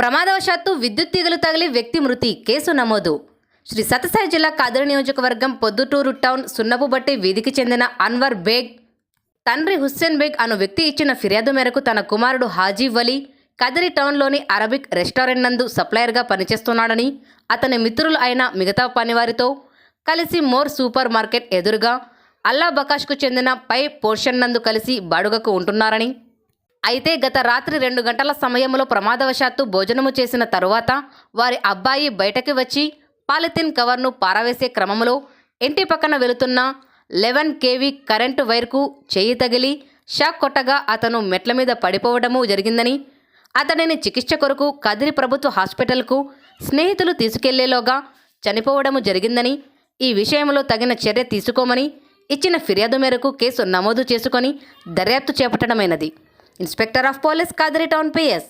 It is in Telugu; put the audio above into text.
ప్రమాదవశాత్తు విద్యుత్ తీగలు తగిలి వ్యక్తి మృతి కేసు నమోదు. శ్రీ సతసాయి జిల్లా కాదరి నియోజకవర్గం పొద్దుటూరు టౌన్ సున్నపుబట్టి వీధికి చెందిన అన్వర్ బేగ్ తండ్రి హుస్సేన్ బేగ్ అను వ్యక్తి ఇచ్చిన ఫిర్యాదు మేరకు తన కుమారుడు హాజీ వలీ కదిరి టౌన్లోని అరబిక్ రెస్టారెంట్ నందు సప్లయర్గా పనిచేస్తున్నాడని అతని మిత్రులు అయిన మిగతా పనివారితో కలిసి మోర్ సూపర్ మార్కెట్ ఎదురుగా అల్లా బకాష్కు చెందిన పై పోర్షన్ నందు కలిసి బాడుగకు ఉంటున్నారని అయితే గత రాత్రి రెండు గంటల సమయంలో ప్రమాదవశాత్తు భోజనము చేసిన తరువాత వారి అబ్బాయి బయటకి వచ్చి పాలిథిన్ కవర్ను పారవేసే క్రమంలో ఇంటి పక్కన వెళుతున్న లెవెన్ కేవీ కరెంటు వైర్కు చేయి తగిలి షాక్ కొట్టగా అతను మెట్ల మీద పడిపోవడము జరిగిందని అతడిని చికిత్స కొరకు కదిరి ప్రభుత్వ హాస్పిటల్కు స్నేహితులు తీసుకెళ్ళేలోగా చనిపోవడము జరిగిందని ఈ విషయంలో తగిన చర్య తీసుకోమని ఇచ్చిన ఫిర్యాదు మేరకు కేసు నమోదు చేసుకొని దర్యాప్తు చేపట్టడమైనది. Inspector of police Kadiri town PS